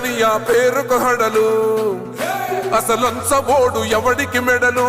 భయమెరుగని ఆ పేరుకు హడలు. అసలంచబోడు ఎవడికి మెడలు?